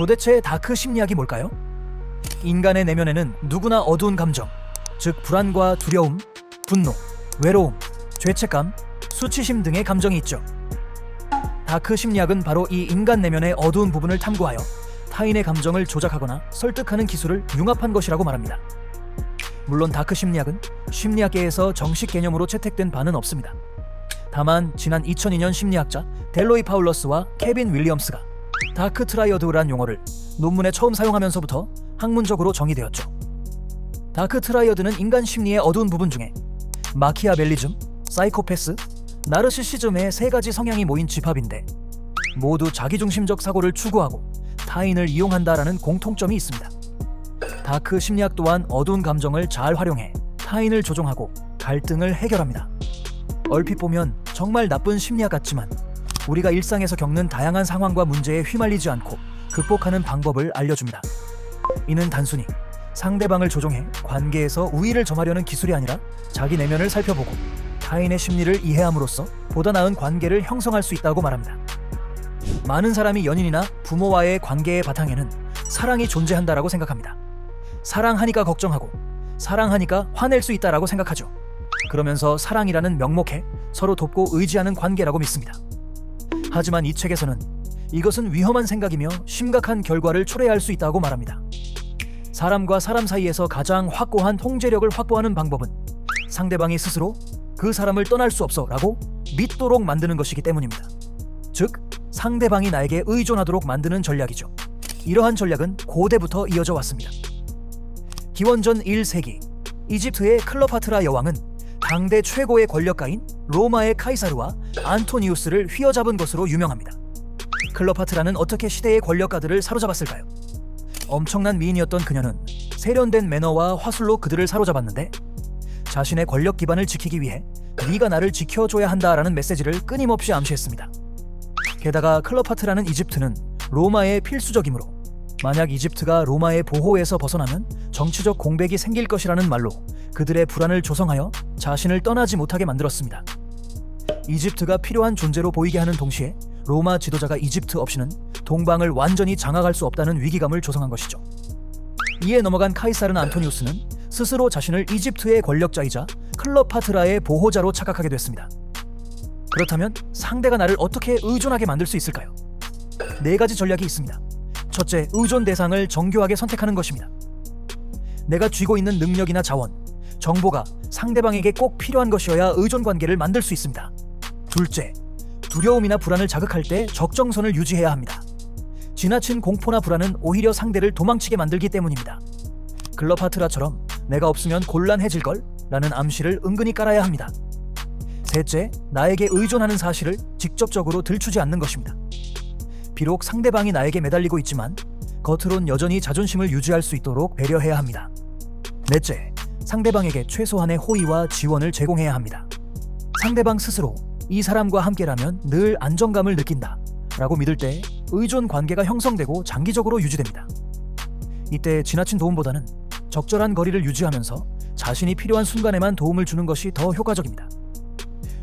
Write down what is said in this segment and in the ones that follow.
도대체 다크 심리학이 뭘까요? 인간의 내면에는 누구나 어두운 감정, 즉 불안과 두려움, 분노, 외로움, 죄책감, 수치심 등의 감정이 있죠. 다크 심리학은 바로 이 인간 내면의 어두운 부분을 탐구하여 타인의 감정을 조작하거나 설득하는 기술을 융합한 것이라고 말합니다. 물론 다크 심리학은 심리학계에서 정식 개념으로 채택된 바는 없습니다. 다만 지난 2002년 심리학자 델로이 파울러스와 케빈 윌리엄스가 다크 트라이어드란 용어를 논문에 처음 사용하면서부터 학문적으로 정의되었죠. 다크 트라이어드는 인간 심리의 어두운 부분 중에 마키아벨리즘, 사이코패스, 나르시시즘의 세 가지 성향이 모인 집합인데 모두 자기중심적 사고를 추구하고 타인을 이용한다라는 공통점이 있습니다. 다크 심리학 또한 어두운 감정을 잘 활용해 타인을 조종하고 갈등을 해결합니다. 얼핏 보면 정말 나쁜 심리학 같지만 우리가 일상에서 겪는 다양한 상황과 문제에 휘말리지 않고 극복하는 방법을 알려줍니다. 이는 단순히 상대방을 조종해 관계에서 우위를 점하려는 기술이 아니라 자기 내면을 살펴보고 타인의 심리를 이해함으로써 보다 나은 관계를 형성할 수 있다고 말합니다. 많은 사람이 연인이나 부모와의 관계의 바탕에는 사랑이 존재한다라고 생각합니다. 사랑하니까 걱정하고 사랑하니까 화낼 수 있다라고 생각하죠. 그러면서 사랑이라는 명목에 서로 돕고 의지하는 관계라고 믿습니다. 하지만 이 책에서는 이것은 위험한 생각이며 심각한 결과를 초래할 수 있다고 말합니다. 사람과 사람 사이에서 가장 확고한 통제력을 확보하는 방법은 상대방이 스스로 그 사람을 떠날 수 없어 라고 믿도록 만드는 것이기 때문입니다. 즉, 상대방이 나에게 의존하도록 만드는 전략이죠. 이러한 전략은 고대부터 이어져 왔습니다. 기원전 1세기 이집트의 클레오파트라 여왕은 당대 최고의 권력가인 로마의 카이사르와 안토니우스를 휘어잡은 것으로 유명합니다. 클레오파트라는 어떻게 시대의 권력가들을 사로잡았을까요? 엄청난 미인이었던 그녀는 세련된 매너와 화술로 그들을 사로잡았는데 자신의 권력 기반을 지키기 위해 네가 나를 지켜줘야 한다라는 메시지를 끊임없이 암시했습니다. 게다가 클레오파트라는 이집트는 로마의 필수적이므로 만약 이집트가 로마의 보호에서 벗어나면 정치적 공백이 생길 것이라는 말로 그들의 불안을 조성하여 자신을 떠나지 못하게 만들었습니다. 이집트가 필요한 존재로 보이게 하는 동시에 로마 지도자가 이집트 없이는 동방을 완전히 장악할 수 없다는 위기감을 조성한 것이죠. 이에 넘어간 카이사르 안토니우스는 스스로 자신을 이집트의 권력자이자 클레오파트라의 보호자로 착각하게 됐습니다. 그렇다면 상대가 나를 어떻게 의존하게 만들 수 있을까요? 네 가지 전략이 있습니다. 첫째, 의존 대상을 정교하게 선택하는 것입니다. 내가 쥐고 있는 능력이나 자원, 정보가 상대방에게 꼭 필요한 것이어야 의존 관계를 만들 수 있습니다. 둘째, 두려움이나 불안을 자극할 때 적정선을 유지해야 합니다. 지나친 공포나 불안은 오히려 상대를 도망치게 만들기 때문입니다. 클럽하트라처럼 내가 없으면 곤란해질 걸? 라는 암시를 은근히 깔아야 합니다. 셋째, 나에게 의존하는 사실을 직접적으로 들추지 않는 것입니다. 비록 상대방이 나에게 매달리고 있지만 겉으론 여전히 자존심을 유지할 수 있도록 배려해야 합니다. 넷째, 상대방에게 최소한의 호의와 지원을 제공해야 합니다. 상대방 스스로 이 사람과 함께라면 늘 안정감을 느낀다 라고 믿을 때 의존 관계가 형성되고 장기적으로 유지됩니다. 이때 지나친 도움보다는 적절한 거리를 유지하면서 자신이 필요한 순간에만 도움을 주는 것이 더 효과적입니다.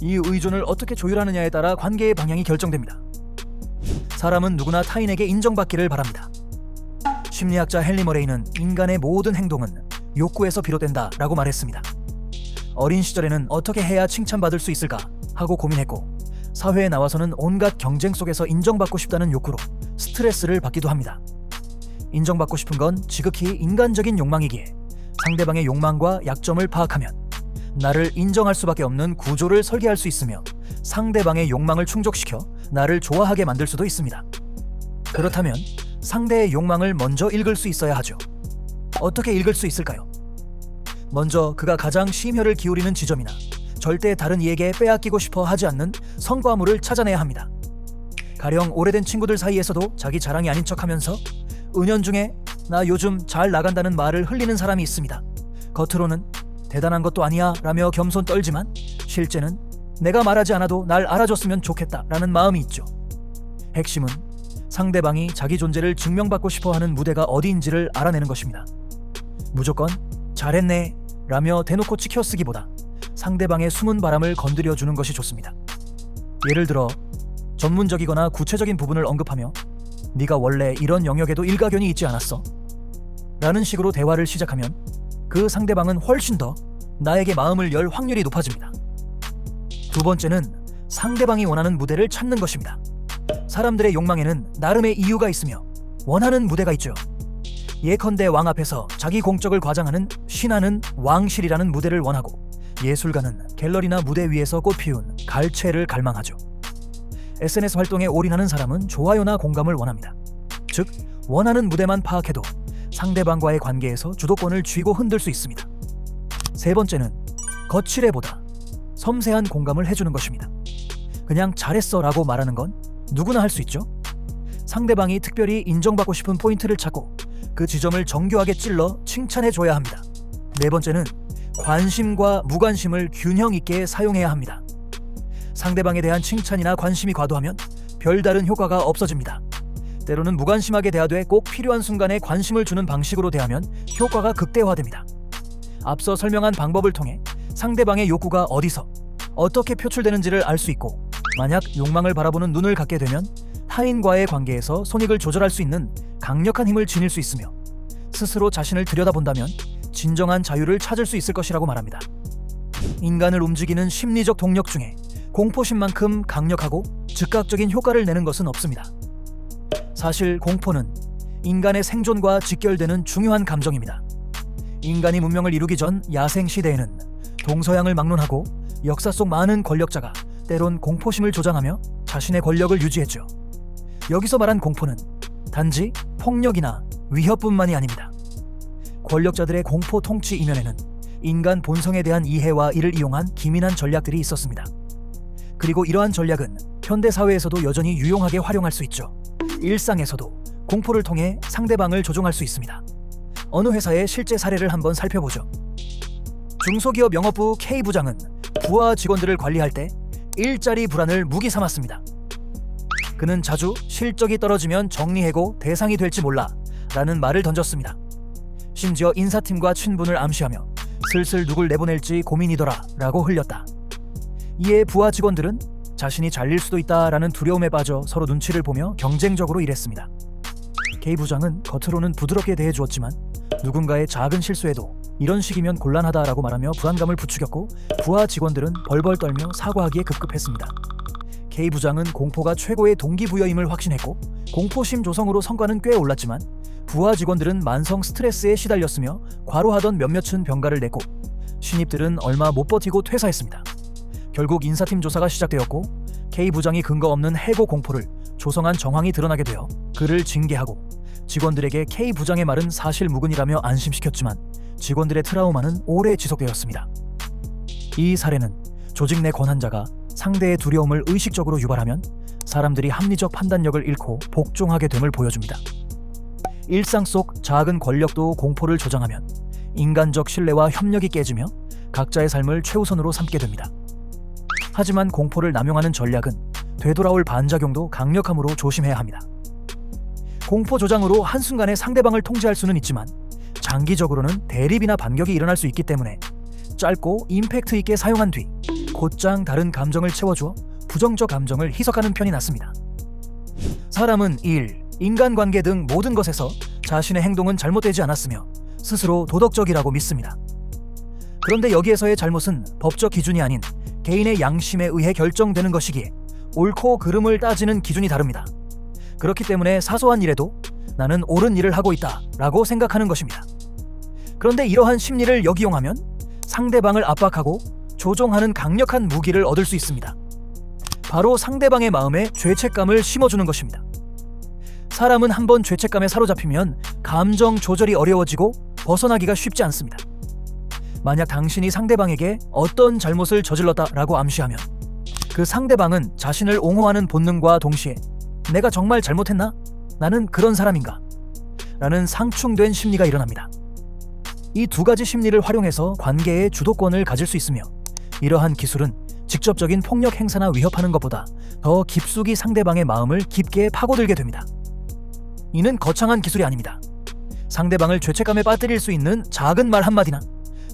이 의존을 어떻게 조율하느냐에 따라 관계의 방향이 결정됩니다. 사람은 누구나 타인에게 인정받기를 바랍니다. 심리학자 헨리 머레이는 인간의 모든 행동은 욕구에서 비롯된다 라고 말했습니다. 어린 시절에는 어떻게 해야 칭찬받을 수 있을까 하고 고민했고 사회에 나와서는 온갖 경쟁 속에서 인정받고 싶다는 욕구로 스트레스를 받기도 합니다. 인정받고 싶은 건 지극히 인간적인 욕망이기에 상대방의 욕망과 약점을 파악하면 나를 인정할 수밖에 없는 구조를 설계할 수 있으며 상대방의 욕망을 충족시켜 나를 좋아하게 만들 수도 있습니다. 그렇다면 상대의 욕망을 먼저 읽을 수 있어야 하죠. 어떻게 읽을 수 있을까요? 먼저 그가 가장 심혈을 기울이는 지점이나 절대 다른 이에게 빼앗기고 싶어 하지 않는 성과물을 찾아내야 합니다. 가령 오래된 친구들 사이에서도 자기 자랑이 아닌 척하면서 은연중에 나 요즘 잘 나간다는 말을 흘리는 사람이 있습니다. 겉으로는 대단한 것도 아니야 라며 겸손 떨지만 실제는 내가 말하지 않아도 날 알아줬으면 좋겠다 라는 마음이 있죠. 핵심은 상대방이 자기 존재를 증명받고 싶어 하는 무대가 어디인지를 알아내는 것입니다. 무조건 잘했네 라며 대놓고 치켜쓰기보다 상대방의 숨은 바람을 건드려 주는 것이 좋습니다. 예를 들어 전문적이거나 구체적인 부분을 언급하며 네가 원래 이런 영역에도 일가견이 있지 않았어? 라는 식으로 대화를 시작하면 그 상대방은 훨씬 더 나에게 마음을 열 확률이 높아집니다. 두 번째는 상대방이 원하는 무대를 찾는 것입니다. 사람들의 욕망에는 나름의 이유가 있으며 원하는 무대가 있죠. 예컨대 왕 앞에서 자기 공적을 과장하는 신하는 왕실이라는 무대를 원하고 예술가는 갤러리나 무대 위에서 꽃피운 갈채를 갈망하죠. SNS 활동에 올인하는 사람은 좋아요나 공감을 원합니다. 즉, 원하는 무대만 파악해도 상대방과의 관계에서 주도권을 쥐고 흔들 수 있습니다. 세 번째는 거칠애보다 섬세한 공감을 해주는 것입니다. 그냥 잘했어 라고 말하는 건 누구나 할 수 있죠. 상대방이 특별히 인정받고 싶은 포인트를 찾고 그 지점을 정교하게 찔러 칭찬해줘야 합니다. 네 번째는 관심과 무관심을 균형 있게 사용해야 합니다. 상대방에 대한 칭찬이나 관심이 과도하면 별다른 효과가 없어집니다. 때로는 무관심하게 대하되 꼭 필요한 순간에 관심을 주는 방식으로 대하면 효과가 극대화됩니다. 앞서 설명한 방법을 통해 상대방의 욕구가 어디서 어떻게 표출되는지를 알 수 있고 만약 욕망을 바라보는 눈을 갖게 되면 타인과의 관계에서 손익을 조절할 수 있는 강력한 힘을 지닐 수 있으며 스스로 자신을 들여다본다면 진정한 자유를 찾을 수 있을 것이라고 말합니다. 인간을 움직이는 심리적 동력 중에 공포심만큼 강력하고 즉각적인 효과를 내는 것은 없습니다. 사실 공포는 인간의 생존과 직결되는 중요한 감정입니다. 인간이 문명을 이루기 전 야생 시대에는 동서양을 막론하고 역사 속 많은 권력자가 때론 공포심을 조장하며 자신의 권력을 유지했죠. 여기서 말한 공포는 단지 폭력이나 위협뿐만이 아닙니다. 권력자들의 공포 통치 이면에는 인간 본성에 대한 이해와 이를 이용한 기민한 전략들이 있었습니다. 그리고 이러한 전략은 현대 사회에서도 여전히 유용하게 활용할 수 있죠. 일상에서도 공포를 통해 상대방을 조종할 수 있습니다. 어느 회사의 실제 사례를 한번 살펴보죠. 중소기업 영업부 K 부장은 부하 직원들을 관리할 때 일자리 불안을 무기 삼았습니다. 그는 자주 실적이 떨어지면 정리해고 대상이 될지 몰라 라는 말을 던졌습니다. 심지어 인사팀과 친분을 암시하며 슬슬 누굴 내보낼지 고민이더라 라고 흘렸다. 이에 부하 직원들은 자신이 잘릴 수도 있다라는 두려움에 빠져 서로 눈치를 보며 경쟁적으로 일했습니다. K 부장은 겉으로는 부드럽게 대해 주었지만 누군가의 작은 실수에도 이런 식이면 곤란하다라고 말하며 불안감을 부추겼고 부하 직원들은 벌벌 떨며 사과하기에 급급했습니다. K 부장은 공포가 최고의 동기부여임을 확신했고 공포심 조성으로 성과는 꽤 올랐지만 부하 직원들은 만성 스트레스에 시달렸으며 과로하던 몇몇은 병가를 냈고 신입들은 얼마 못 버티고 퇴사했습니다. 결국 인사팀 조사가 시작되었고 K 부장이 근거 없는 해고 공포를 조성한 정황이 드러나게 되어 그를 징계하고 직원들에게 K 부장의 말은 사실 무근이라며 안심시켰지만 직원들의 트라우마는 오래 지속되었습니다. 이 사례는 조직 내 권한자가 상대의 두려움을 의식적으로 유발하면 사람들이 합리적 판단력을 잃고 복종하게 됨을 보여줍니다. 일상 속 작은 권력도 공포를 조장하면 인간적 신뢰와 협력이 깨지며 각자의 삶을 최우선으로 삼게 됩니다. 하지만 공포를 남용하는 전략은 되돌아올 반작용도 강력함으로 조심해야 합니다. 공포 조장으로 한순간에 상대방을 통제할 수는 있지만 장기적으로는 대립이나 반격이 일어날 수 있기 때문에 짧고 임팩트 있게 사용한 뒤 곧장 다른 감정을 채워주어 부정적 감정을 희석하는 편이 낫습니다. 사람은 일, 인간관계 등 모든 것에서 자신의 행동은 잘못되지 않았으며 스스로 도덕적이라고 믿습니다. 그런데 여기에서의 잘못은 법적 기준이 아닌 개인의 양심에 의해 결정되는 것이기에 옳고 그름을 따지는 기준이 다릅니다. 그렇기 때문에 사소한 일에도 나는 옳은 일을 하고 있다 라고 생각하는 것입니다. 그런데 이러한 심리를 역이용하면 상대방을 압박하고 조종하는 강력한 무기를 얻을 수 있습니다. 바로 상대방의 마음에 죄책감을 심어주는 것입니다. 사람은 한번 죄책감에 사로잡히면 감정 조절이 어려워지고 벗어나기가 쉽지 않습니다. 만약 당신이 상대방에게 어떤 잘못을 저질렀다라고 암시하면 그 상대방은 자신을 옹호하는 본능과 동시에 내가 정말 잘못했나? 나는 그런 사람인가? 라는 상충된 심리가 일어납니다. 이 두 가지 심리를 활용해서 관계의 주도권을 가질 수 있으며 이러한 기술은 직접적인 폭력 행사나 위협하는 것보다 더 깊숙이 상대방의 마음을 깊게 파고들게 됩니다. 이는 거창한 기술이 아닙니다. 상대방을 죄책감에 빠뜨릴 수 있는 작은 말 한마디나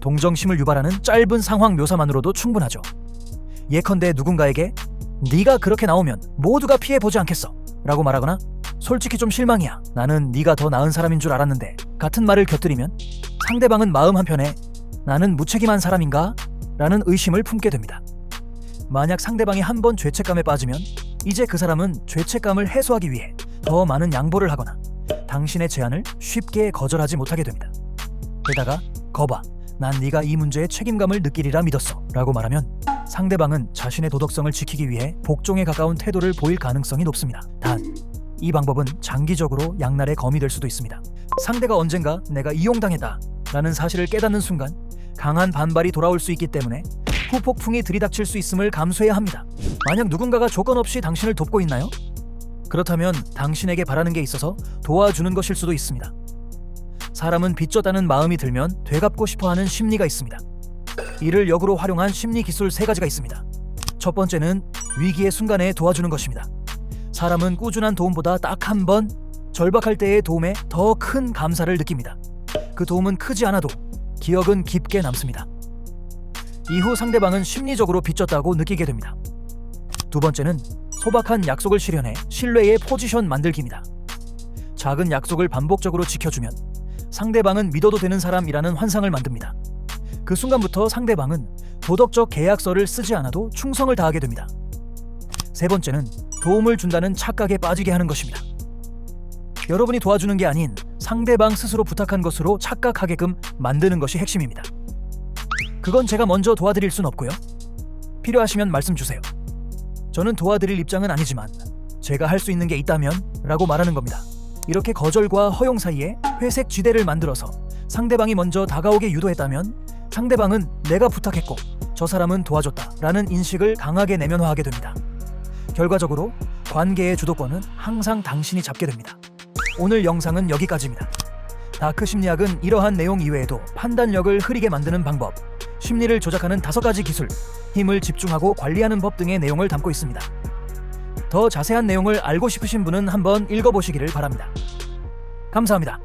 동정심을 유발하는 짧은 상황 묘사만으로도 충분하죠. 예컨대 누군가에게 네가 그렇게 나오면 모두가 피해 보지 않겠어 라고 말하거나 솔직히 좀 실망이야. 나는 네가 더 나은 사람인 줄 알았는데 같은 말을 곁들이면 상대방은 마음 한편에 나는 무책임한 사람인가? 라는 의심을 품게 됩니다. 만약 상대방이 한 번 죄책감에 빠지면 이제 그 사람은 죄책감을 해소하기 위해 더 많은 양보를 하거나 당신의 제안을 쉽게 거절하지 못하게 됩니다. 게다가 거봐, 난 네가 이 문제에 책임감을 느끼리라 믿었어 라고 말하면 상대방은 자신의 도덕성을 지키기 위해 복종에 가까운 태도를 보일 가능성이 높습니다. 단, 이 방법은 장기적으로 양날의 검이 될 수도 있습니다. 상대가 언젠가 내가 이용당했다 라는 사실을 깨닫는 순간 강한 반발이 돌아올 수 있기 때문에 후폭풍이 들이닥칠 수 있음을 감수해야 합니다. 만약 누군가가 조건 없이 당신을 돕고 있나요? 그렇다면 당신에게 바라는 게 있어서 도와주는 것일 수도 있습니다. 사람은 빚졌다는 마음이 들면 되갚고 싶어 하는 심리가 있습니다. 이를 역으로 활용한 심리 기술 세 가지가 있습니다. 첫 번째는 위기의 순간에 도와주는 것입니다. 사람은 꾸준한 도움보다 딱 한 번 절박할 때의 도움에 더 큰 감사를 느낍니다. 그 도움은 크지 않아도 기억은 깊게 남습니다. 이후 상대방은 심리적으로 빚졌다고 느끼게 됩니다. 두 번째는 소박한 약속을 실현해 신뢰의 포지션 만들기입니다. 작은 약속을 반복적으로 지켜주면 상대방은 믿어도 되는 사람이라는 환상을 만듭니다. 그 순간부터 상대방은 도덕적 계약서를 쓰지 않아도 충성을 다하게 됩니다. 세 번째는 도움을 준다는 착각에 빠지게 하는 것입니다. 여러분이 도와주는 게 아닌 상대방 스스로 부탁한 것으로 착각하게끔 만드는 것이 핵심입니다. 그건 제가 먼저 도와드릴 순 없고요. 필요하시면 말씀 주세요. 저는 도와드릴 입장은 아니지만 제가 할 수 있는 게 있다면 라고 말하는 겁니다. 이렇게 거절과 허용 사이에 회색 지대를 만들어서 상대방이 먼저 다가오게 유도했다면 상대방은 내가 부탁했고 저 사람은 도와줬다 라는 인식을 강하게 내면화하게 됩니다. 결과적으로 관계의 주도권은 항상 당신이 잡게 됩니다. 오늘 영상은 여기까지입니다. 다크 심리학은 이러한 내용 이외에도 판단력을 흐리게 만드는 방법, 심리를 조작하는 다섯 가지 기술, 힘을 집중하고 관리하는 법 등의 내용을 담고 있습니다. 더 자세한 내용을 알고 싶으신 분은 한번 읽어보시기를 바랍니다. 감사합니다.